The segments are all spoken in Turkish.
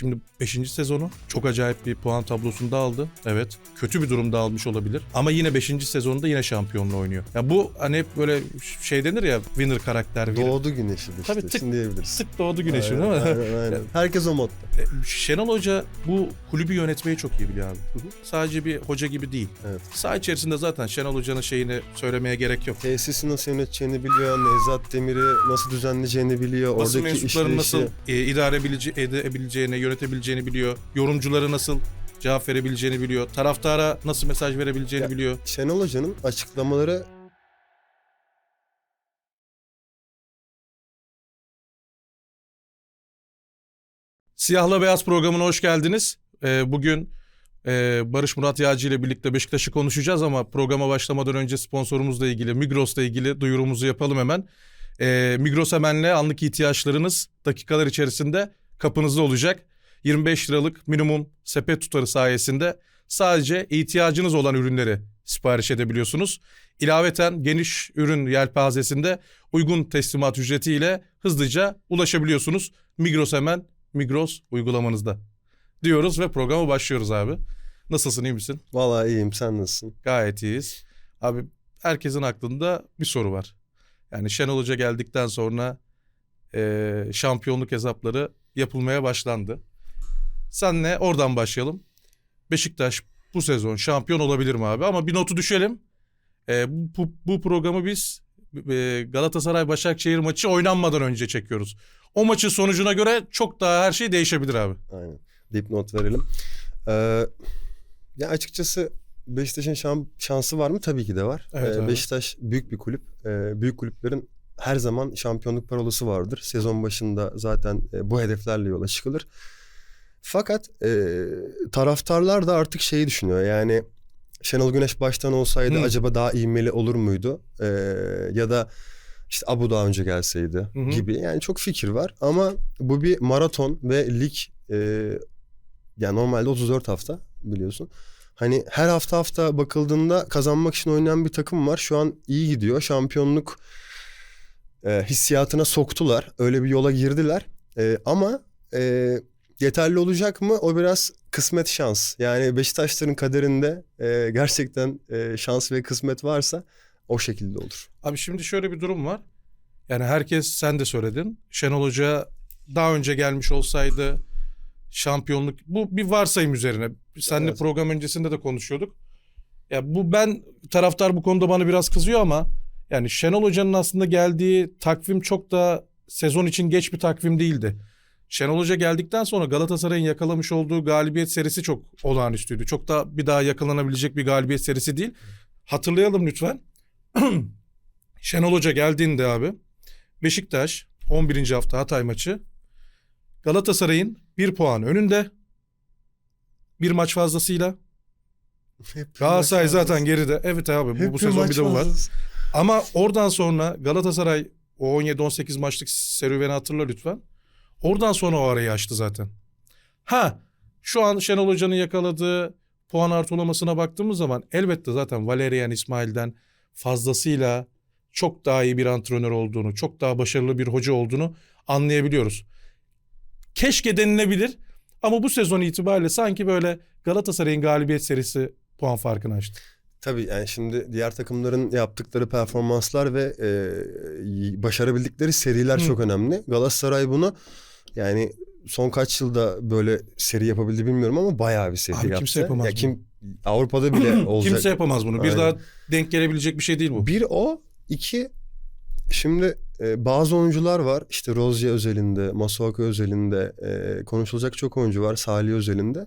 Şimdi 5. sezonu çok acayip bir puan tablosunda aldı. Evet. Kötü bir durumda almış olabilir. Ama yine 5. sezonunda yine şampiyonla oynuyor. Ya bu hani hep böyle şey denir ya winner karakter. Doğdu güneşi işte. Tabii tık- diyebiliriz. Sık doğdu güneşin Aynen, değil mi? Aynen, aynen. Herkes o modda. E, Şenol Hoca bu kulübü yönetmeyi çok iyi biliyor abi. Sadece bir hoca gibi değil. Evet. Saha içerisinde zaten Şenol Hoca'nın şeyini söylemeye gerek yok. Tesisi nasıl yöneteceğini biliyor, Nevzat Demir'i nasıl düzenleyeceğini biliyor, Basın oradaki mensuplarını işleyişi. nasıl e, idare ebilece- edebileceğini, yönetebileceğini biliyor. Yorumcuları nasıl cevap verebileceğini biliyor. Taraftara nasıl mesaj verebileceğini Ya- biliyor. Şenol Hoca'nın açıklamaları Siyahla Beyaz programına hoş geldiniz. Ee, bugün e, Barış Murat Yağcı ile birlikte Beşiktaş'ı konuşacağız ama programa başlamadan önce sponsorumuzla ilgili, Migros'la ilgili duyurumuzu yapalım hemen. Ee, Migros Hemen'le anlık ihtiyaçlarınız dakikalar içerisinde kapınızda olacak. 25 liralık minimum sepet tutarı sayesinde sadece ihtiyacınız olan ürünleri sipariş edebiliyorsunuz. İlaveten geniş ürün yelpazesinde uygun teslimat ücretiyle hızlıca ulaşabiliyorsunuz. Migros Hemen Migros uygulamanızda diyoruz ve programa başlıyoruz abi. Nasılsın iyi misin? Vallahi iyiyim sen nasılsın? Gayet iyiyiz. Abi herkesin aklında bir soru var. Yani Şenol Hoca geldikten sonra eee, şampiyonluk hesapları yapılmaya başlandı. Senle oradan başlayalım. Beşiktaş bu sezon şampiyon olabilir mi abi? Ama bir notu düşelim. Eee, bu, bu programı biz eee, Galatasaray Başakşehir maçı oynanmadan önce çekiyoruz. O maçın sonucuna göre çok daha her şey değişebilir abi. Aynen. Dipnot verelim. Ee, ya açıkçası Beşiktaş'ın şan- şansı var mı? Tabii ki de var. Evet Ee, abi. Beşiktaş büyük bir kulüp. Ee, büyük kulüplerin her zaman şampiyonluk parolası vardır. Sezon başında zaten e, bu hedeflerle yola çıkılır. Fakat e, taraftarlar da artık şeyi düşünüyor. Yani Şenol Güneş baştan olsaydı Hı. acaba daha ivmeli olur muydu? Ee, ya da işte Abu daha önce gelseydi Hı hı. gibi. Yani çok fikir var ama bu bir maraton ve lig e, yani normalde 34 hafta biliyorsun. Hani her hafta hafta bakıldığında kazanmak için oynayan bir takım var. Şu an iyi gidiyor. Şampiyonluk e, hissiyatına soktular. Öyle bir yola girdiler. E, ama e, yeterli olacak mı? O biraz kısmet şans. Yani Beşiktaşların kaderinde e, gerçekten e, şans ve kısmet varsa o şekilde olur. Abi şimdi şöyle bir durum var. Yani herkes sen de söyledin. Şenol Hoca daha önce gelmiş olsaydı şampiyonluk bu bir varsayım üzerine. Seninle Evet. program öncesinde de konuşuyorduk. Ya bu ben taraftar bu konuda bana biraz kızıyor ama yani Şenol Hoca'nın aslında geldiği takvim çok da sezon için geç bir takvim değildi. Şenol Hoca geldikten sonra Galatasaray'ın yakalamış olduğu galibiyet serisi çok olağanüstüydü. Çok da bir daha yakalanabilecek bir galibiyet serisi değil. Hatırlayalım lütfen. Şenol Hoca geldiğinde abi Beşiktaş 11. hafta Hatay maçı Galatasaray'ın bir puan önünde bir maç fazlasıyla Galatasaray zaten geride. Evet abi bu, bu sezon bir de bu var. Ama oradan sonra Galatasaray o 17-18 maçlık serüveni hatırla lütfen. Oradan sonra o arayı açtı zaten. Ha şu an Şenol Hoca'nın yakaladığı puan ortalamasına baktığımız zaman elbette zaten Valerian İsmail'den fazlasıyla çok daha iyi bir antrenör olduğunu, çok daha başarılı bir hoca olduğunu anlayabiliyoruz. Keşke denilebilir ama bu sezon itibariyle sanki böyle Galatasaray'ın galibiyet serisi puan farkını açtı. Tabii yani şimdi diğer takımların yaptıkları performanslar ve e, başarabildikleri seriler Hı. çok önemli. Galatasaray bunu yani son kaç yılda böyle seri yapabildi bilmiyorum ama bayağı bir seri Abi yaptı. kimse yapamaz ya bunu. kim Avrupa'da bile olacak. Kimse yapamaz bunu. Bir Aynen. daha denk gelebilecek bir şey değil bu. Bir o, iki şimdi e, bazı oyuncular var. İşte Rozier özelinde, Masuaka özelinde e, konuşulacak çok oyuncu var. Salih özelinde.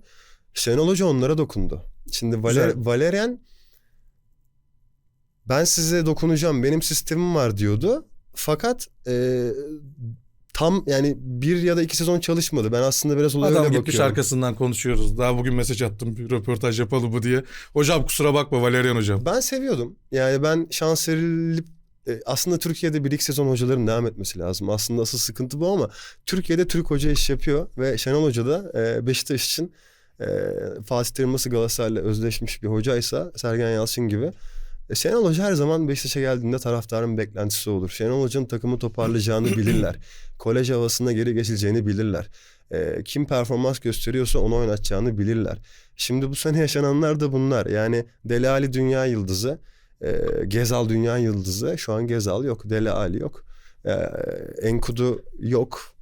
Şenol Hoca onlara dokundu. Şimdi Valer, Güzel. Valerian ben size dokunacağım benim sistemim var diyordu. Fakat e, tam yani bir ya da iki sezon çalışmadı. Ben aslında biraz olaya Adam öyle gitmiş bakıyorum. arkasından konuşuyoruz. Daha bugün mesaj attım bir röportaj yapalım mı diye. Hocam kusura bakma Valerian hocam. Ben seviyordum. Yani ben şans verilip e, aslında Türkiye'de bir ilk sezon hocaların devam etmesi lazım. Aslında asıl sıkıntı bu ama Türkiye'de Türk hoca iş yapıyor ve Şenol Hoca da e, Beşiktaş için e, Fatih Terim nasıl Galatasaray'la özleşmiş bir hocaysa Sergen Yalçın gibi. E, Şenol Hoca her zaman Beşiktaş'a geldiğinde taraftarın beklentisi olur. Şenol Hoca'nın takımı toparlayacağını bilirler. Kolej havasına geri geçileceğini bilirler. e, kim performans gösteriyorsa onu oynatacağını bilirler. Şimdi bu sene yaşananlar da bunlar. Yani Dele Alli dünya yıldızı, e, Gezal dünya yıldızı. Şu an Gezal yok, Dele Alli yok. E, Enkudu yok.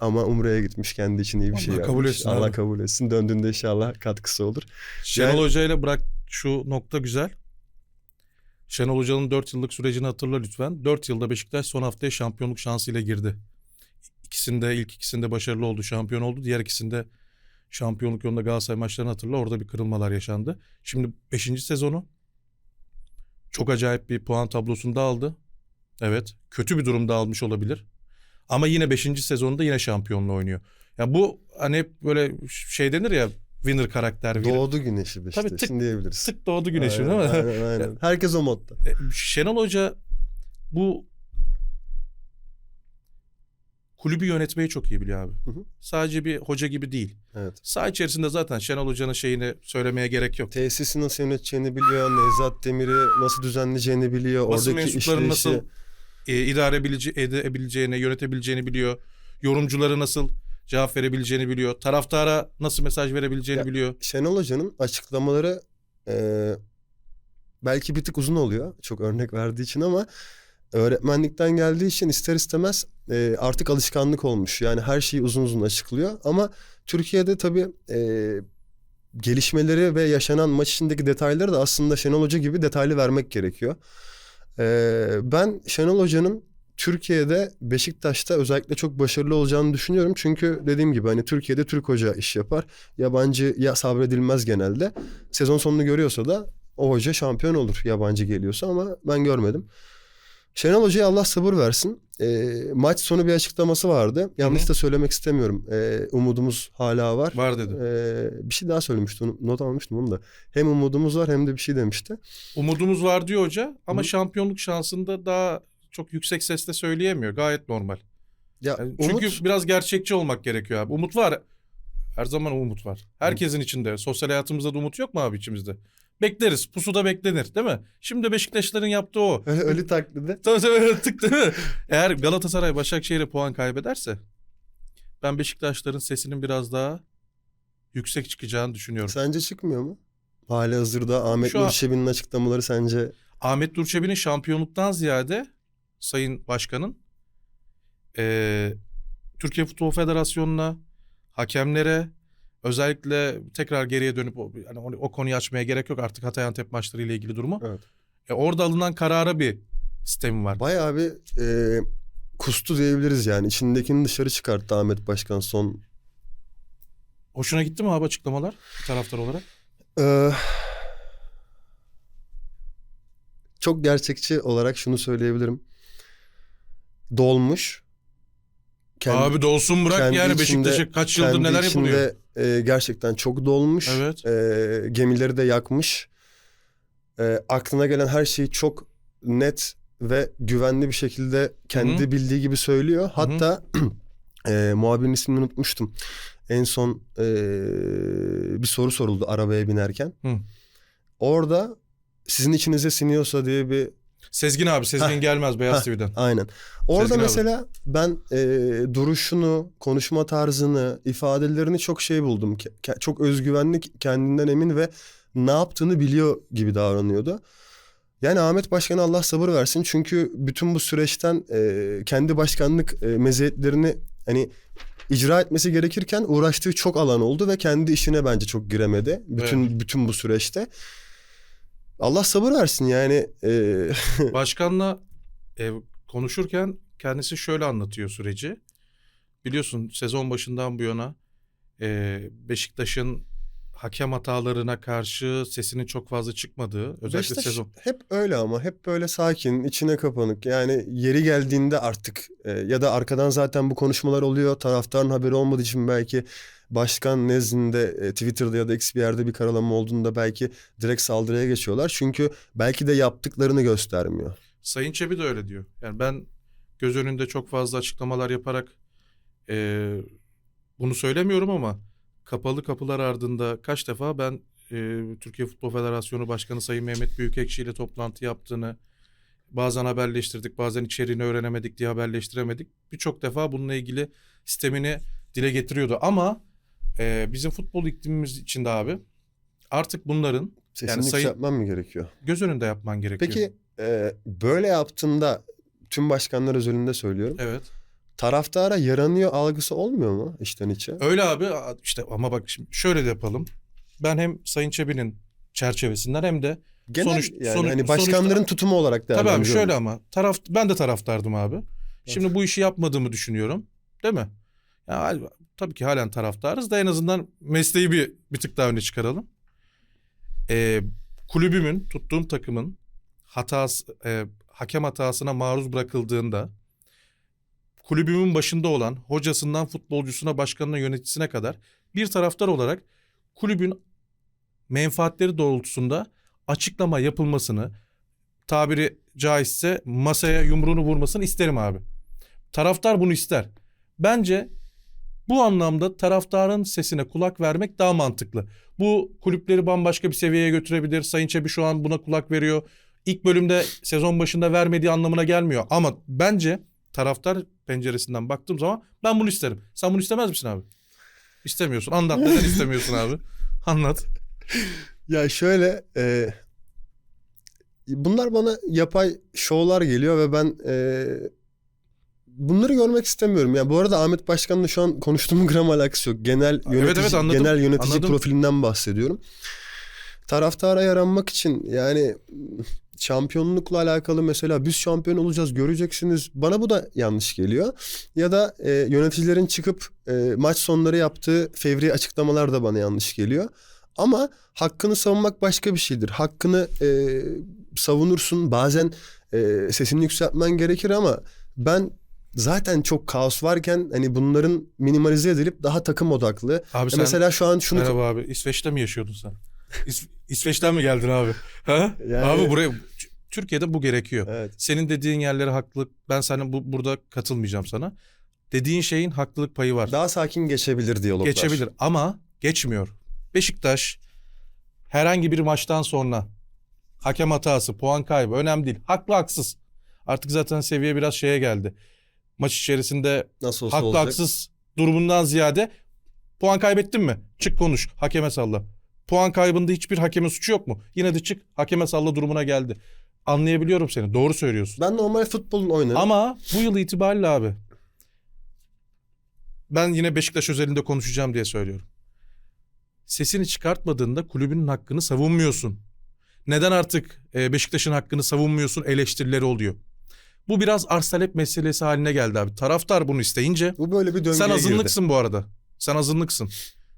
Ama Umre'ye gitmiş kendi için iyi bir şey Allah kabul yapmış. etsin Allah abi. kabul etsin. Döndüğünde inşallah katkısı olur. Şenol Yani- Hoca ile bırak şu nokta güzel. Şenol Hoca'nın 4 yıllık sürecini hatırla lütfen. 4 yılda Beşiktaş son haftaya şampiyonluk şansıyla girdi. İkisinde ilk ikisinde başarılı oldu, şampiyon oldu. Diğer ikisinde şampiyonluk yolunda Galatasaray maçlarını hatırla. Orada bir kırılmalar yaşandı. Şimdi 5. sezonu çok acayip bir puan tablosunda aldı. Evet, kötü bir durumda almış olabilir. Ama yine 5. sezonunda yine şampiyonla oynuyor. Ya bu hani hep böyle şey denir ya winner karakter. winner. Doğdu güneşi Beşiktaş'ın tık- diyebiliriz. Sık doğdu güneşin Aynen, değil mi? Aynen, aynen. Herkes o modda. E, Şenol Hoca bu kulübü yönetmeyi çok iyi biliyor abi. Hı hı. Sadece bir hoca gibi değil. Evet. Saha içerisinde zaten Şenol Hoca'nın şeyini söylemeye gerek yok. Tesisi nasıl yöneteceğini biliyor. Nevzat Demir'i nasıl düzenleyeceğini biliyor. Basın Oradaki mensuplarını işleyişi. nasıl e, idare edebilece- edebileceğini, yönetebileceğini biliyor. Yorumcuları nasıl cevap verebileceğini biliyor. Taraftara nasıl mesaj verebileceğini Ya- biliyor. Şenol Hoca'nın açıklamaları e, belki bir tık uzun oluyor. Çok örnek verdiği için ama öğretmenlikten geldiği için ister istemez e, artık alışkanlık olmuş. Yani her şeyi uzun uzun açıklıyor. Ama Türkiye'de tabii e, gelişmeleri ve yaşanan maç içindeki detayları da aslında Şenol Hoca gibi detaylı vermek gerekiyor. E, ben Şenol Hoca'nın Türkiye'de Beşiktaş'ta özellikle çok başarılı olacağını düşünüyorum. Çünkü dediğim gibi hani Türkiye'de Türk hoca iş yapar. Yabancı ya sabredilmez genelde. Sezon sonunu görüyorsa da o hoca şampiyon olur yabancı geliyorsa ama ben görmedim. Şenol Hoca'ya Allah sabır versin. Ee, maç sonu bir açıklaması vardı. Yanlış Hı da söylemek istemiyorum. Ee, umudumuz hala var. Var dedi. Ee, bir şey daha söylemişti. onu- Not almıştım onu da. Hem umudumuz var hem de bir şey demişti. Umudumuz var diyor hoca ama Hı. şampiyonluk şansını da daha çok yüksek sesle söyleyemiyor. Gayet normal. Ya Yani umut Çünkü biraz gerçekçi olmak gerekiyor abi. Umut var. Her zaman umut var. Herkesin içinde. Sosyal hayatımızda da umut yok mu abi içimizde? Bekleriz. Pusuda beklenir değil mi? Şimdi Beşiktaşların yaptığı o. öyle, öyle taklidi. Tabii tabii öyle tık değil mi? Eğer Galatasaray Başakşehir'e puan kaybederse ben Beşiktaşların sesinin biraz daha yüksek çıkacağını düşünüyorum. Sence çıkmıyor mu? Hali hazırda Ahmet Şu an- Nur Çebi'nin açıklamaları sence Ahmet Durçebi'nin şampiyonluktan ziyade Sayın Başkan'ın eee, Türkiye Futbol Federasyonu'na, hakemlere özellikle tekrar geriye dönüp yani o, o konuyu açmaya gerek yok artık Hatay Antep maçları ile ilgili durumu. Evet. E, orada alınan karara bir sistemi var. bayağı bir e, kustu diyebiliriz yani. İçindekini dışarı çıkarttı Ahmet Başkan son Hoşuna gitti mi abi açıklamalar taraftar olarak? Ee, çok gerçekçi olarak şunu söyleyebilirim. Dolmuş. Kendi- abi dolsun bırak kendi yani içinde- Beşiktaş'a kaç yıldır kendi neler yapılıyor. içinde, e, gerçekten çok dolmuş. Evet. E, gemileri de yakmış. E, aklına gelen her şeyi çok net ve güvenli bir şekilde kendi Hı bildiği gibi söylüyor. Hatta e, muhabirin ismini unutmuştum. En son e, bir soru soruldu arabaya binerken. Hı. Orada sizin içinize siniyorsa diye bir Sezgin abi Sezgin Heh. gelmez Beyaz Heh. TV'den. aynen. Orada Sezgin abi. mesela ben e, duruşunu, konuşma tarzını, ifadelerini çok şey buldum. Ke- çok özgüvenli, kendinden emin ve ne yaptığını biliyor gibi davranıyordu. Yani Ahmet Başkan'a Allah sabır versin. Çünkü bütün bu süreçten e, kendi başkanlık e, meziyetlerini hani icra etmesi gerekirken uğraştığı çok alan oldu ve kendi işine bence çok giremedi. Bütün bütün bu süreçte. Allah sabır versin yani. E, Başkanla e, konuşurken kendisi şöyle anlatıyor süreci. Biliyorsun sezon başından bu yana e, Beşiktaş'ın hakem hatalarına karşı sesinin çok fazla çıkmadığı özellikle Beşiktaş sezon. hep öyle ama hep böyle sakin, içine kapanık. Yani yeri geldiğinde artık e, ya da arkadan zaten bu konuşmalar oluyor. Taraftarın haberi olmadığı için belki başkan nezdinde e, Twitter'da ya da X bir yerde bir karalama olduğunda belki direkt saldırıya geçiyorlar. Çünkü belki de yaptıklarını göstermiyor. Sayın Çebi de öyle diyor. Yani ben göz önünde çok fazla açıklamalar yaparak e, bunu söylemiyorum ama kapalı kapılar ardında kaç defa ben e, Türkiye Futbol Federasyonu Başkanı Sayın Mehmet Büyükekşi ile toplantı yaptığını bazen haberleştirdik bazen içeriğini öğrenemedik diye haberleştiremedik. Birçok defa bununla ilgili sistemini dile getiriyordu. Ama e, bizim futbol iklimimiz içinde abi artık bunların Sesini sayın- yükseltmem mi gerekiyor? göz önünde yapman gerekiyor. Peki e, böyle yaptığında tüm başkanlar özelinde söylüyorum. Evet. Taraftara yaranıyor algısı olmuyor mu içten içe? Öyle abi işte ama bak şimdi şöyle de yapalım. Ben hem Sayın Çebi'nin çerçevesinden hem de Genel sonuç- yani sonuç- hani başkanların sonuçta- tutumu olarak tabii abi değerlendiriyorum. şöyle ama taraf ben de taraftardım abi. Şimdi bu işi yapmadığımı düşünüyorum. Değil mi? Ya, tabii ki halen taraftarız da en azından mesleği bir bir tık daha öne çıkaralım. Ee, kulübümün, tuttuğum takımın hatası, e, hakem hatasına maruz bırakıldığında kulübümün başında olan hocasından futbolcusuna, başkanına, yöneticisine kadar bir taraftar olarak kulübün menfaatleri doğrultusunda açıklama yapılmasını, tabiri caizse masaya yumruğunu vurmasını isterim abi. Taraftar bunu ister. Bence bu anlamda taraftarın sesine kulak vermek daha mantıklı. Bu kulüpleri bambaşka bir seviyeye götürebilir. Sayın Çebi şu an buna kulak veriyor. İlk bölümde sezon başında vermediği anlamına gelmiyor. Ama bence taraftar penceresinden baktığım zaman ben bunu isterim. Sen bunu istemez misin abi? İstemiyorsun. Anlat. Neden istemiyorsun abi? Anlat. Ya şöyle e, bunlar bana yapay şovlar geliyor ve ben e, bunları görmek istemiyorum. Ya bu arada Ahmet Başkan'la şu an konuştuğum gram alakası yok. Genel yönetici, evet, anladım. genel yönetici Anladım. profilinden bahsediyorum. Taraftara yaranmak için yani şampiyonlukla alakalı mesela biz şampiyon olacağız göreceksiniz. Bana bu da yanlış geliyor. Ya da e, yöneticilerin çıkıp e, maç sonları yaptığı fevri açıklamalar da bana yanlış geliyor. Ama hakkını savunmak başka bir şeydir. Hakkını e, savunursun. Bazen e, sesini yükseltmen gerekir ama ben zaten çok kaos varken hani bunların minimalize edilip daha takım odaklı. Abi E sen mesela şu an şunu Merhaba abi. İsveç'te mi yaşıyordun sen? İs- İsveç'ten mi geldin abi? Ha? Yani- Abi buraya Türkiye'de bu gerekiyor. Evet. Senin dediğin yerlere haklılık ben sana bu, burada katılmayacağım sana. Dediğin şeyin haklılık payı var. Daha sakin geçebilir diyaloglar. Geçebilir ama geçmiyor. Beşiktaş herhangi bir maçtan sonra hakem hatası, puan kaybı önemli değil. Haklı haksız. Artık zaten seviye biraz şeye geldi. Maç içerisinde Nasıl olsa haklı olacak. haksız durumundan ziyade puan kaybettin mi? Çık konuş. Hakeme salla. Puan kaybında hiçbir hakemin suçu yok mu? Yine de çık hakeme salla durumuna geldi. Anlayabiliyorum seni. Doğru söylüyorsun. Ben normal futbolun oynarım. Ama bu yıl itibariyle abi ben yine Beşiktaş özelinde konuşacağım diye söylüyorum. Sesini çıkartmadığında kulübünün hakkını savunmuyorsun. Neden artık e, Beşiktaş'ın hakkını savunmuyorsun eleştirileri oluyor. Bu biraz arz talep meselesi haline geldi abi. Taraftar bunu isteyince bu böyle bir döngüye sen girdi. azınlıksın bu arada. Sen azınlıksın.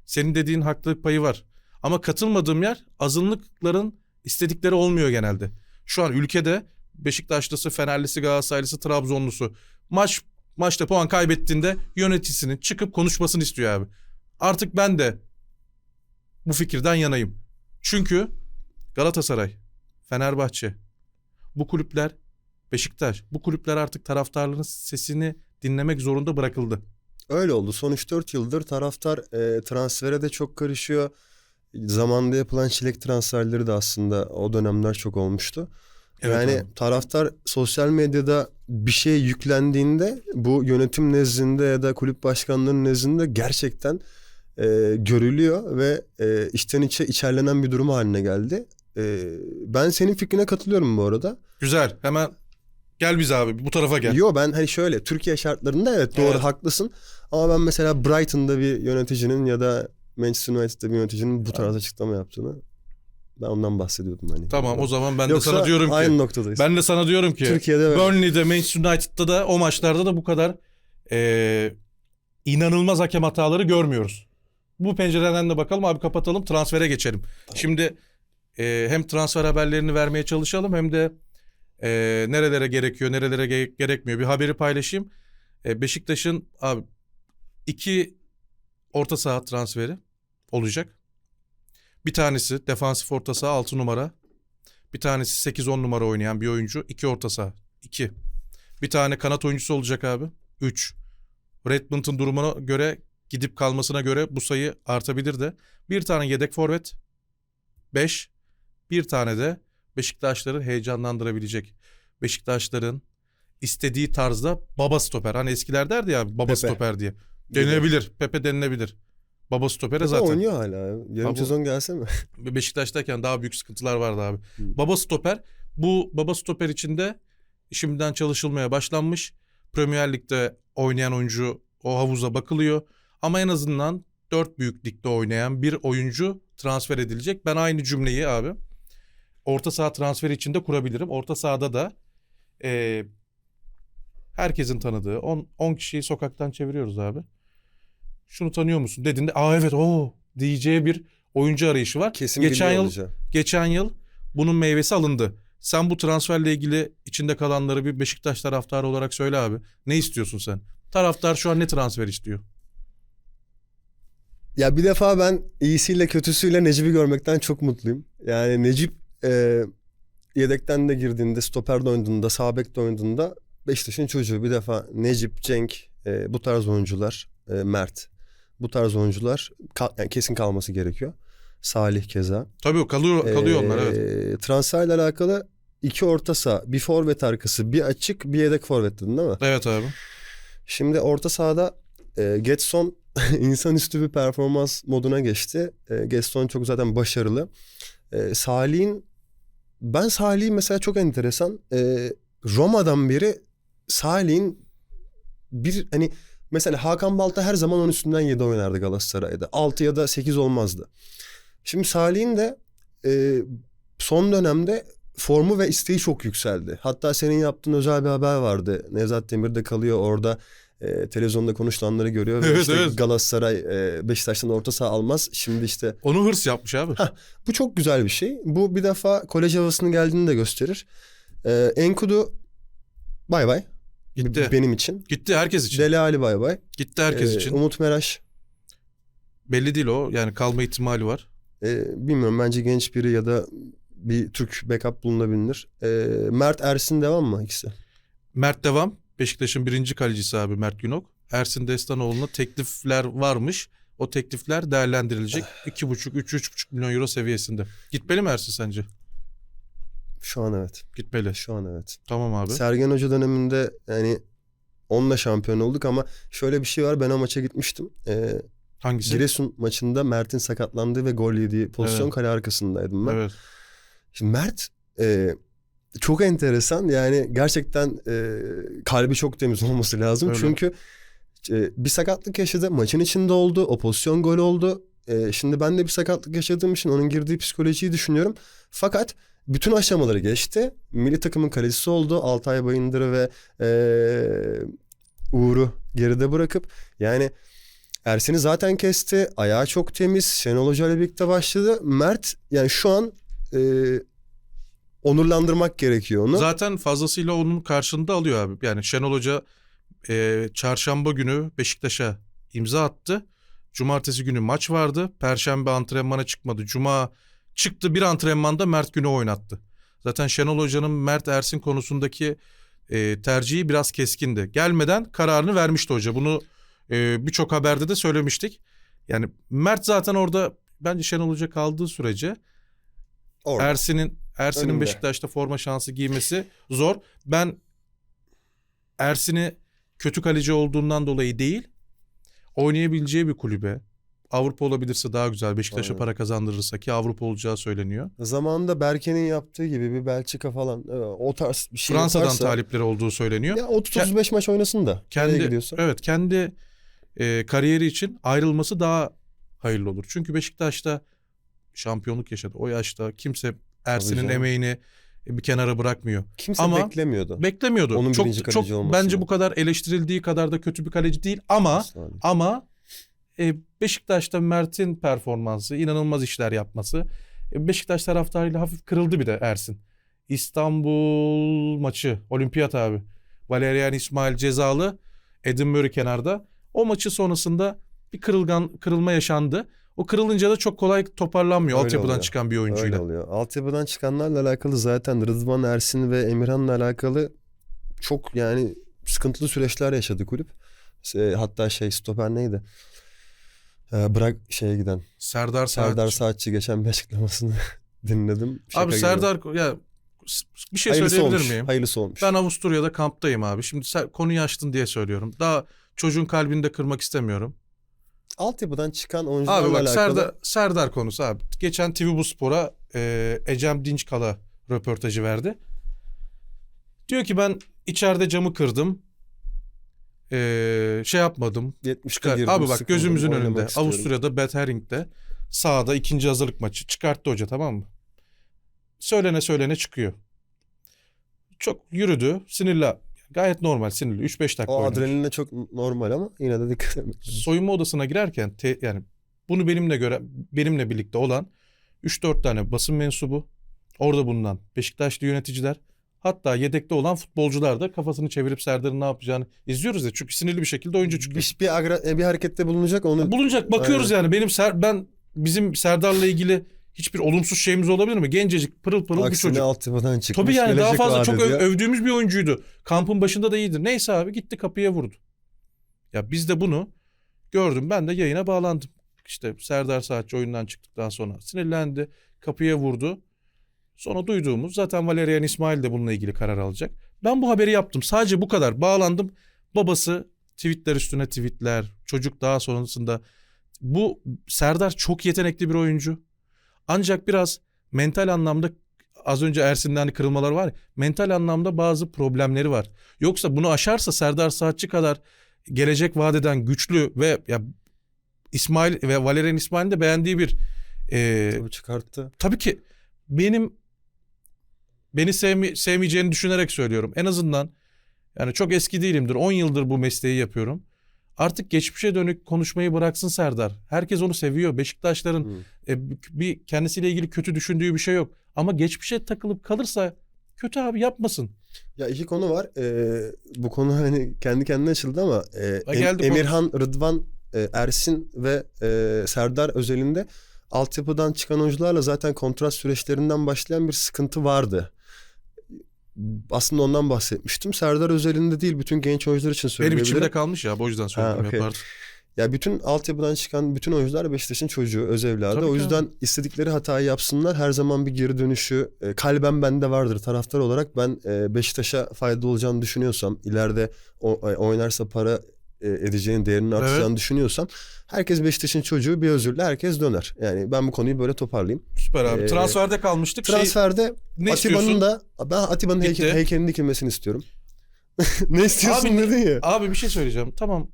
Senin dediğin haklılık payı var. Ama katılmadığım yer azınlıkların istedikleri olmuyor genelde. Şu an ülkede Beşiktaşlısı, Fenerlisi, Galatasaraylısı, Trabzonlusu maç maçta puan kaybettiğinde yöneticisinin çıkıp konuşmasını istiyor abi. Artık ben de bu fikirden yanayım. Çünkü Galatasaray, Fenerbahçe, bu kulüpler, Beşiktaş, bu kulüpler artık taraftarların sesini dinlemek zorunda bırakıldı. Öyle oldu. Son 3-4 yıldır taraftar e, transfere de çok karışıyor. Zamanında yapılan çilek transferleri de aslında o dönemler çok olmuştu. Evet yani abi. taraftar sosyal medyada bir şey yüklendiğinde bu yönetim nezdinde ya da kulüp başkanlarının nezdinde gerçekten e, görülüyor ve e, içten içe içerlenen bir durum haline geldi. E, ben senin fikrine katılıyorum bu arada. Güzel. Hemen gel biz abi bu tarafa gel. Yo ben hani şöyle Türkiye şartlarında evet doğru Evet. haklısın. Ama ben mesela Brighton'da bir yöneticinin ya da Manchester United'da bir yöneticinin bu tarz açıklama yaptığını ben ondan bahsediyordum hani. Tamam o zaman ben Yoksa de sana diyorum ki aynı noktadayız. ben de sana diyorum ki Türkiye'de böyle. Burnley'de Manchester United'da da o maçlarda da bu kadar eee, inanılmaz hakem hataları görmüyoruz. Bu pencereden de bakalım abi kapatalım transfere geçelim. Şimdi eee, hem transfer haberlerini vermeye çalışalım hem de eee, nerelere gerekiyor nerelere ge- gerekmiyor bir haberi paylaşayım. Eee, Beşiktaş'ın abi iki orta saha transferi olacak. Bir tanesi defansif orta saha 6 numara. Bir tanesi 8-10 numara oynayan bir oyuncu. iki orta saha. 2. Bir tane kanat oyuncusu olacak abi. 3. Redmond'un durumuna göre gidip kalmasına göre bu sayı artabilir de. Bir tane yedek forvet. 5. Bir tane de Beşiktaşları heyecanlandırabilecek. Beşiktaşların istediği tarzda baba stoper. Hani eskiler derdi ya baba Pepe. stoper diye. Denilebilir. Pepe denilebilir. Baba stopere Pepe zaten. oynuyor hala. ya. Yarım sezon gelse mi? Beşiktaş'tayken daha büyük sıkıntılar vardı abi. Hı. Baba stoper. Bu baba stoper içinde şimdiden çalışılmaya başlanmış. Premier Lig'de oynayan oyuncu o havuza bakılıyor. Ama en azından dört büyük ligde oynayan bir oyuncu transfer edilecek. Ben aynı cümleyi abi orta saha transferi içinde kurabilirim. Orta sahada da eee, herkesin tanıdığı 10 kişiyi sokaktan çeviriyoruz abi. Şunu tanıyor musun dediğinde aa evet o diyeceği bir oyuncu arayışı var. Kesin Geçen yıl olacak. geçen yıl bunun meyvesi alındı. Sen bu transferle ilgili içinde kalanları bir Beşiktaş taraftarı olarak söyle abi. Ne istiyorsun sen? Taraftar şu an ne transfer istiyor? Ya bir defa ben iyisiyle kötüsüyle Necip'i görmekten çok mutluyum. Yani Necip e, yedekten de girdiğinde, stoperde oynadığında, sağ bekte oynadığında Beşiktaş'ın çocuğu. Bir defa Necip, Cenk, e, bu tarz oyuncular, e, Mert. Bu tarz oyuncular kal- yani kesin kalması gerekiyor. Salih keza. Tabii kalıyor kalıyor onlar evet. Ee, Transferle alakalı iki orta saha, bir forvet arkası, bir açık, bir yedek forvet dedin değil mi? Evet abi. Şimdi orta sahada e, Getson insanüstü bir performans moduna geçti. E, Getson çok zaten başarılı. E, Salih'in ben Salih'in mesela çok enteresan. E, Roma'dan beri Salih'in bir hani mesela Hakan Balta her zaman onun üstünden 7 oynardı Galatasaray'da. 6 ya da 8 olmazdı. Şimdi Salih'in de e, son dönemde formu ve isteği çok yükseldi. Hatta senin yaptığın özel bir haber vardı. Nevzat Demir'de kalıyor orada e, televizyonda konuşulanları görüyor. Ve Evet, işte evet. Galatasaray e, Beşiktaş'tan orta saha almaz. Şimdi işte Onu hırs yapmış abi. Hah. bu çok güzel bir şey. Bu bir defa kolej havasının geldiğini de gösterir. E, Enkudu bay bay. Gitti. Benim için. Gitti herkes için. Dele Ali bay bay. Gitti herkes E, için. Umut Meraş Belli değil o. Yani kalma ihtimali var. e, bilmiyorum bence genç biri ya da bir Türk backup bulunabilir. E, Mert Ersin devam mı ikisi? Mert Devam. Beşiktaş'ın birinci kalecisi abi Mert Günok. Ersin Destanoğlu'na teklifler varmış. O teklifler değerlendirilecek. 2,5-3-3,5 milyon euro seviyesinde. Gitmeli mi Ersin sence? Şu an evet. Gitmeli. Şu an evet. Tamam abi. Sergen Hoca döneminde yani onunla şampiyon olduk ama şöyle bir şey var. Ben o maça gitmiştim. Ee, Hangisi? Giresun maçında Mert'in sakatlandığı ve gol yediği pozisyon Evet. kale arkasındaydım ben. Evet. Şimdi Mert e, çok enteresan. Yani gerçekten e, kalbi çok temiz olması lazım. Öyle. Çünkü e, bir sakatlık yaşadı. Maçın içinde oldu. O pozisyon gol oldu. E, şimdi ben de bir sakatlık yaşadığım için onun girdiği psikolojiyi düşünüyorum. Fakat bütün aşamaları geçti. Milli takımın kalecisi oldu. Altay Bayındır'ı ve e, Uğur'u geride bırakıp yani Ersin'i zaten kesti. Ayağı çok temiz. Şenol Hoca ile birlikte başladı. Mert yani şu an e, onurlandırmak gerekiyor onu. Zaten fazlasıyla onun karşılığında alıyor abi. Yani Şenol Hoca e, çarşamba günü Beşiktaş'a imza attı. Cumartesi günü maç vardı. Perşembe antrenmana çıkmadı. Cuma çıktı bir antrenmanda Mert Günü oynattı. Zaten Şenol Hoca'nın Mert Ersin konusundaki e, tercihi biraz keskindi. Gelmeden kararını vermişti hoca. Bunu e, birçok haberde de söylemiştik. Yani Mert zaten orada bence Şenol Hoca kaldığı sürece Orada. Ersin'in Ersin'in. Beşiktaş'ta forma şansı giymesi zor. Ben Ersin'i kötü kaleci olduğundan dolayı değil, oynayabileceği bir kulübe. Avrupa olabilirse daha güzel. Beşiktaş'a para kazandırırsa ki Avrupa olacağı söyleniyor. Zamanında Berke'nin yaptığı gibi bir Belçika falan evet, o tarz bir şey Fransa'dan yaparsa, talipleri olduğu söyleniyor. Ya 30-35 maç oynasın da. kendi evet kendi e, kariyeri için ayrılması daha hayırlı olur. Çünkü Beşiktaş'ta şampiyonluk yaşadı. O yaşta kimse Ersin'in emeğini bir kenara bırakmıyor. Kimse Ama- beklemiyordu. Beklemiyordu. Onun çok birinci kaleci çok bence bu kadar eleştirildiği kadar da kötü bir kaleci değil ama Asla değil. ama e, Beşiktaş'ta Mert'in performansı, inanılmaz işler yapması. E, Beşiktaş taraftarıyla hafif kırıldı bir de Ersin. İstanbul maçı, olimpiyat abi. Valerian İsmail cezalı, Edin Murray kenarda. O maçı sonrasında bir kırılgan kırılma yaşandı. O kırılınca da çok kolay toparlanmıyor Öyle altyapıdan oluyor. çıkan bir Öyle oyuncuyla. oluyor. Altyapıdan çıkanlarla alakalı zaten Rıdvan Ersin ve Emirhan'la alakalı çok yani sıkıntılı süreçler yaşadı kulüp. Hatta şey stoper neydi? E, bırak şeye giden. Serdar Saat. Serdar Saatçi geçen bir açıklamasını dinledim. Şaka Abi gibi. Serdar ya s- bir şey Hayırlısı söyleyebilir olmuş. miyim? Hayırlısı olmuş. Ben Avusturya'da kamptayım abi. Şimdi konuyu açtın diye söylüyorum. Daha çocuğun kalbini de kırmak istemiyorum. Altyapıdan çıkan oyuncularla Abi bak alakalı. Serdar, Serdar konusu abi. Geçen TV Bu Spor'a e, Ecem Dinçkala röportajı verdi. Diyor ki ben içeride camı kırdım. E, şey yapmadım. 70'te Çıkar. girdim, Abi bak sıkıldım, gözümüzün önünde. istiyorum. Avusturya'da Bad Herring'de sahada ikinci hazırlık maçı çıkarttı hoca tamam mı? Söylene söylene çıkıyor. Çok yürüdü. Sinirli. Gayet normal sinirli. 3-5 dakika O oynamış. adrenalinle çok normal ama yine de dikkat etmek soyunma odasına girerken te- yani bunu benimle göre benimle birlikte olan 3-4 tane basın mensubu orada bulunan Beşiktaşlı yöneticiler hatta yedekte olan futbolcular da kafasını çevirip Serdar'ın ne yapacağını izliyoruz ya çünkü sinirli bir şekilde oyuncu çıkıyor. Bir, bir, agra- bir harekette bulunacak onu Bulunacak bakıyoruz yani benim Ser- ben bizim Serdar'la ilgili hiçbir olumsuz şeyimiz olabilir mi? Gencecik pırıl pırıl bir aksine çocuk. altyapıdan çıkmış. Tabii yani daha fazla çok ediyor. övdüğümüz bir oyuncuydu. Kampın başında da iyidir. Neyse abi gitti kapıya vurdu. Ya biz de bunu gördüm. Ben de yayına bağlandım. İşte Serdar Saatçi oyundan çıktıktan sonra sinirlendi. Kapıya vurdu. Sonra duyduğumuz zaten Valerian İsmail de bununla ilgili karar alacak. Ben bu haberi yaptım. Sadece bu kadar. Bağlandım. Babası tweetler üstüne tweetler. Çocuk daha sonrasında. Bu Serdar çok yetenekli bir oyuncu. Ancak biraz mental anlamda az önce Ersin'de hani kırılmalar var ya, mental anlamda bazı problemleri var. Yoksa bunu aşarsa Serdar Saatçi kadar gelecek vadeden güçlü ve ya İsmail ve Valerian İsmail'in de beğendiği bir e, Tabii çıkarttı. tabii ki benim beni sevmi, sevmeyeceğini düşünerek söylüyorum. En azından yani çok eski değilimdir. 10 yıldır bu mesleği yapıyorum. Artık geçmişe dönük konuşmayı bıraksın Serdar. Herkes onu seviyor. Beşiktaşların Hı. e, bir kendisiyle ilgili kötü düşündüğü bir şey yok. Ama geçmişe takılıp kalırsa kötü abi yapmasın. Ya iki konu var. Ee, bu konu hani kendi kendine açıldı ama e, Ha, Em- Emirhan, Rıdvan, e, Ersin ve e, Serdar özelinde altyapıdan çıkan oyuncularla zaten kontrat süreçlerinden başlayan bir sıkıntı vardı. Aslında ondan bahsetmiştim. Serdar özelinde değil bütün genç oyuncular için Benim söyleyebilirim. içimde kalmış ya. O yüzden söyledim. Ha, yapardım. Ya bütün altyapıdan çıkan bütün oyuncular Beşiktaş'ın çocuğu, öz evladı. Tabii o ki yüzden istedikleri hatayı yapsınlar. Her zaman bir geri dönüşü e, kalben bende vardır. Taraftar olarak ben e, Beşiktaş'a faydalı olacağını düşünüyorsam, ileride o, e, oynarsa para e, edeceğini, değerini artacağını düşünüyorsam herkes Beşiktaş'ın çocuğu bir özürle herkes döner. Yani ben bu konuyu böyle toparlayayım. Süper abi. Ee, Transferde kalmıştık. Şey, Transferde istiyorsun? Atiba'nın da ben Atiba'nın Gitti. heyke- heykelinin dikilmesini istiyorum. ne istiyorsun Abi, dedin ya. Abi bir şey söyleyeceğim. Tamam.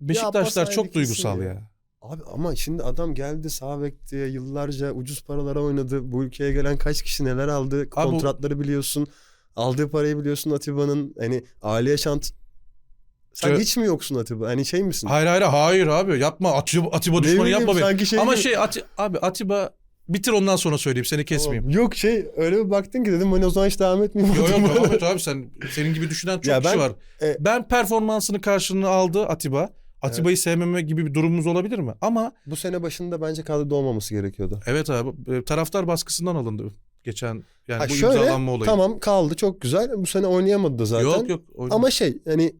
Beşiktaşlar Abbas çok duygusal ya. ya. Abi ama şimdi adam geldi sağ bek diye yıllarca ucuz paralara oynadı. Bu ülkeye gelen kaç kişi neler aldı. Abi Kontratları biliyorsun. Aldığı parayı biliyorsun Atiba'nın. Hani aile yaşant... Sen Evet. hiç mi yoksun Atiba? Hani şey misin? Hayır hayır hayır abi. Yapma. Atiba, Atiba düşmanı bileyim, yapma beni. sanki şey Ama gibi- şey Ati, abi Atiba bitir ondan sonra söyleyeyim. Seni kesmeyeyim. Yok şey öyle bir baktın ki dedim ben o zaman hiç devam etmeyeyim. Yok yok devam et abi sen senin gibi düşünen çok Ya kişi ben- var. e- ben performansını karşılığını aldı Atiba. Atiba'yı sevmeme gibi bir durumumuz olabilir mi? Ama Bu sene başında bence kadroda olmaması gerekiyordu. evet abi e, taraftar baskısından alındı geçen yani Ha, bu imzalanma olayı. Tamam kaldı çok güzel. Bu sene oynayamadı da zaten. Yok yok. oyun- Ama şey hani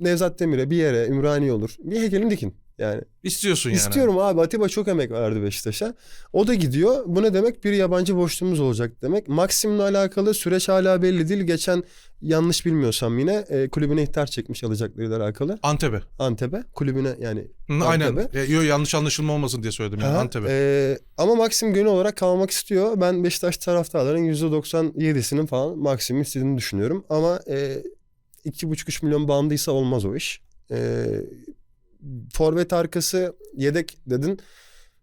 Nevzat Demir'e bir yere Ümraniye olur. Bir heykelini dikin. Yani istiyorsun yani. İstiyorum abi Atiba çok emek verdi Beşiktaş'a. O da gidiyor. Bu ne demek? Bir yabancı boşluğumuz olacak demek. Maxim'le alakalı süreç hala belli değil. Geçen yanlış bilmiyorsam yine e, kulübüne ihtar çekmiş alacaklarıyla alakalı. Antep'e. Antep'e kulübüne yani Hı, Aynen. E, Yok yanlış anlaşılma olmasın diye söyledim yani Antep'e. e, ama Maxim gönül olarak kalmak istiyor. Ben Beşiktaş taraftarların %97'sinin falan Maxim'i istediğini düşünüyorum. Ama e, 2,5-3 milyon bandıysa olmaz o iş. E, forvet arkası yedek dedin.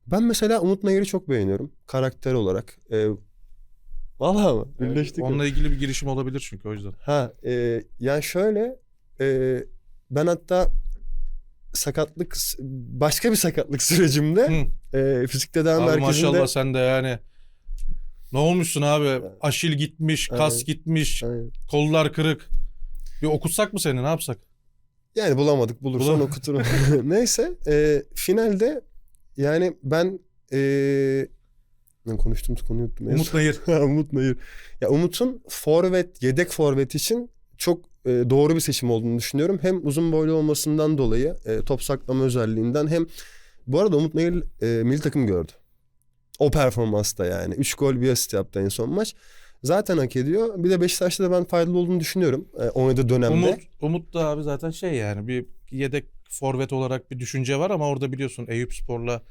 Ben mesela Umut Nayır'ı çok beğeniyorum karakter olarak. E, Vallahi mı? Evet, Birleştik. Onunla ilgili bir girişim olabilir çünkü o yüzden. Ha, e, yani şöyle e, ben hatta sakatlık başka bir sakatlık sürecimde Hı. e, fizik tedavi merkezinde maşallah sen de yani ne olmuşsun abi? Aşil gitmiş, kas Evet. gitmiş, Aynen. kollar kırık. Bir okutsak mı seni ne yapsak? Yani bulamadık bulursan Bulam- okuturum. Neyse e, finalde yani ben e, ben konuştum konuyu unuttum. Umut Nayır. Umut Nayır. Ya Umut'un forvet yedek forvet için çok e, doğru bir seçim olduğunu düşünüyorum. Hem uzun boylu olmasından dolayı e, top saklama özelliğinden hem bu arada Umut Nayır e, milli takım gördü. O performansta yani. 3 gol bir asist yaptı en son maç. Zaten hak ediyor. Bir de Beşiktaş'ta da ben faydalı olduğunu düşünüyorum. E, oynadığı dönemde. Umut, Umut da abi zaten şey yani bir yedek forvet olarak bir düşünce var ama orada biliyorsun Eyüp Spor'la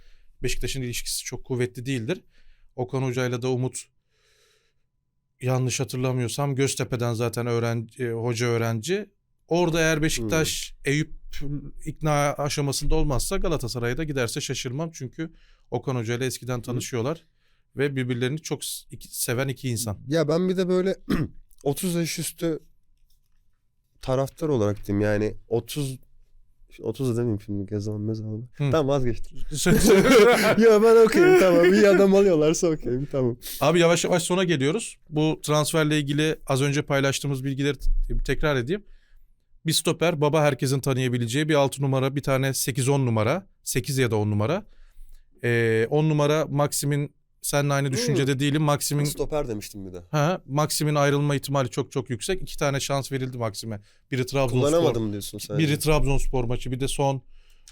Beşiktaş'ın ilişkisi çok kuvvetli değildir. Okan Hoca'yla da Umut yanlış hatırlamıyorsam Göztepe'den zaten öğrenci, e, hoca öğrenci. Orada eğer Beşiktaş Eyüp ikna aşamasında olmazsa Galatasaray'a da giderse şaşırmam. Çünkü Okan Hoca ile eskiden tanışıyorlar ve birbirlerini çok seven iki insan. Ya ben bir de böyle 30 yaş üstü taraftar olarak diyeyim yani 30 30 da demeyeyim şimdi Gezal Mezal. Hı. Tamam vazgeçtim. ya ben okeyim tamam. İyi adam alıyorlarsa okeyim tamam. Abi yavaş yavaş sona geliyoruz. Bu transferle ilgili az önce paylaştığımız bilgileri tekrar edeyim. Bir stoper baba herkesin tanıyabileceği bir 6 numara bir tane 8-10 numara 8 ya da 10 numara. Ee, 10 numara Maxim'in seninle aynı düşüncede değilim. Maxim'in Stoper demiştim bir de. ha, Maxim'in ayrılma ihtimali çok çok yüksek. İki tane şans verildi Maxim'e. Biri Trabzonspor. Kullanamadım diyorsun sen. Biri Trabzonspor maçı bir de son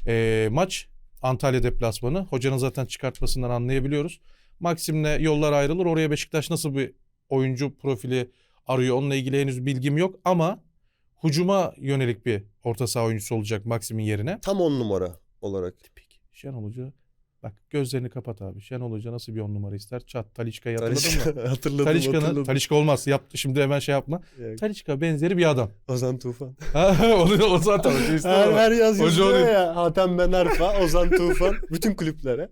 e, maç Antalya deplasmanı. Hocanın zaten çıkartmasından anlayabiliyoruz. Maxim'le yollar ayrılır. Oraya Beşiktaş nasıl bir oyuncu profili arıyor onunla ilgili henüz bilgim yok ama hucuma yönelik bir orta saha oyuncusu olacak Maxim'in yerine. Tam 10 numara olarak. Tipik. Şenol Hoca bak gözlerini kapat abi. Şenol Hoca nasıl bir on numara ister? Çat Taliçka'yı hatırladın mı? Talişka, hatırladım Taliçka'nın hatırladım. Taliçka olmaz. Yaptı şimdi hemen şey yapma. Yani Taliçka benzeri bir adam. Ozan Tufan. Ha, o, o zaten hoca ister Her, her yaz Hoca yazıyor onu- ya. Hatem Ben Arfa, Ozan Tufan. bütün kulüplere.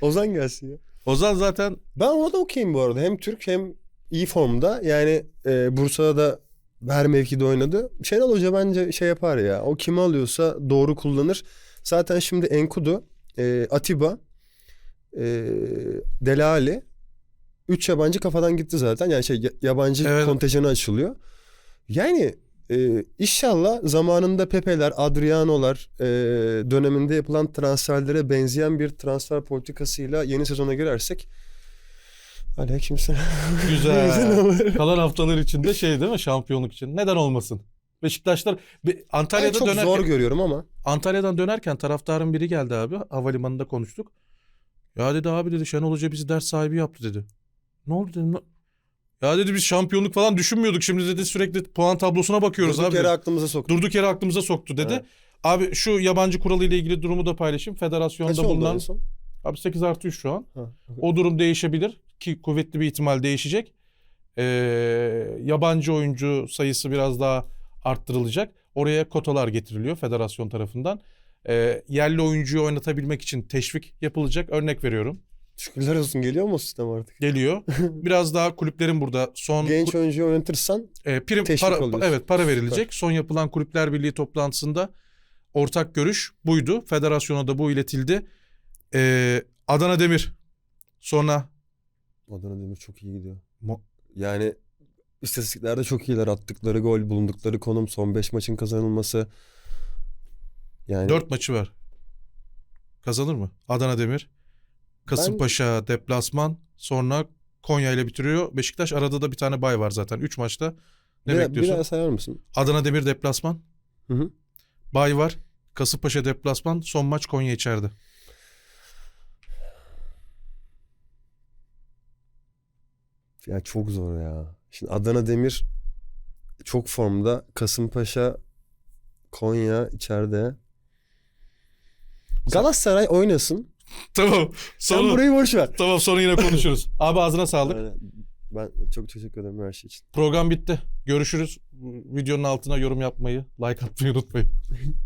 Ozan gelsin ya. Ozan zaten Ben ona da okeyim bu arada. Hem Türk hem iyi formda. Yani e, Bursa'da da her mevkide oynadı. Şenol Hoca bence şey yapar ya. O kimi alıyorsa doğru kullanır. Zaten şimdi Enkudu, e, Atiba, e, Delali. Üç yabancı kafadan gitti zaten. Yani şey ya- yabancı Evet. kontenjanı açılıyor. Yani e, inşallah zamanında Pepe'ler, Adriano'lar e, döneminde yapılan transferlere benzeyen bir transfer politikasıyla yeni sezona girersek Aleykümselam. Güzel. Kalan haftalar içinde şey değil mi şampiyonluk için. Neden olmasın? Beşiktaşlar Be- Ben Antalya'da çok dönerken zor görüyorum ama. Antalya'dan dönerken taraftarın biri geldi abi. Havalimanında konuştuk. Ya dedi abi dedi Şenol Hoca bizi ders sahibi yaptı dedi. Ne oldu dedim. "Na- Ya dedi biz şampiyonluk falan düşünmüyorduk. Şimdi dedi sürekli puan tablosuna bakıyoruz Durduk abi. yere aklımıza soktu. Durduk yere aklımıza soktu dedi. Evet. Abi şu yabancı kuralı ile ilgili durumu da paylaşayım. Kaç Federasyonda en bulunan abi 8 artı 3 şu an. Ha. O durum değişebilir ki kuvvetli bir ihtimal değişecek. Ee, yabancı oyuncu sayısı biraz daha arttırılacak. Oraya kotalar getiriliyor federasyon tarafından. Ee, yerli oyuncuyu oynatabilmek için teşvik yapılacak. Örnek veriyorum. Şükürler olsun geliyor mu o sistem artık? Geliyor. Biraz daha kulüplerin burada son Genç oyuncuyu oynatırsan e, prim Teşvik para alıyorsun. evet para verilecek. Son yapılan Kulüpler Birliği toplantısında ortak görüş buydu. Federasyona da bu iletildi. Ee, Adana Demir sonra Adana Demir çok iyi gidiyor. Mo- Yani istatistiklerde çok iyiler. Attıkları gol, bulundukları konum, son 5 maçın kazanılması. Yani 4 maçı var. Kazanır mı? Adana Demir, Kasımpaşa deplasman, sonra Konya ile bitiriyor. Beşiktaş arada da bir tane bay var zaten. 3 maçta. Ne bir, bir bekliyorsun? daha sayar mısın? Adana Demir deplasman, Hı hı. bay var. Kasımpaşa deplasman, son maç Konya içeride. Ya çok zor ya. Şimdi Adana Demir çok formda. Kasımpaşa, Konya içeride. Galatasaray oynasın. Tamam. Sen Sonra, burayı boş ver. tamam sonra yine konuşuruz. Abi ağzına sağlık. Aynen. Ben çok teşekkür ederim her şey için. Program bitti. Görüşürüz. Videonun altına yorum yapmayı, like atmayı unutmayın.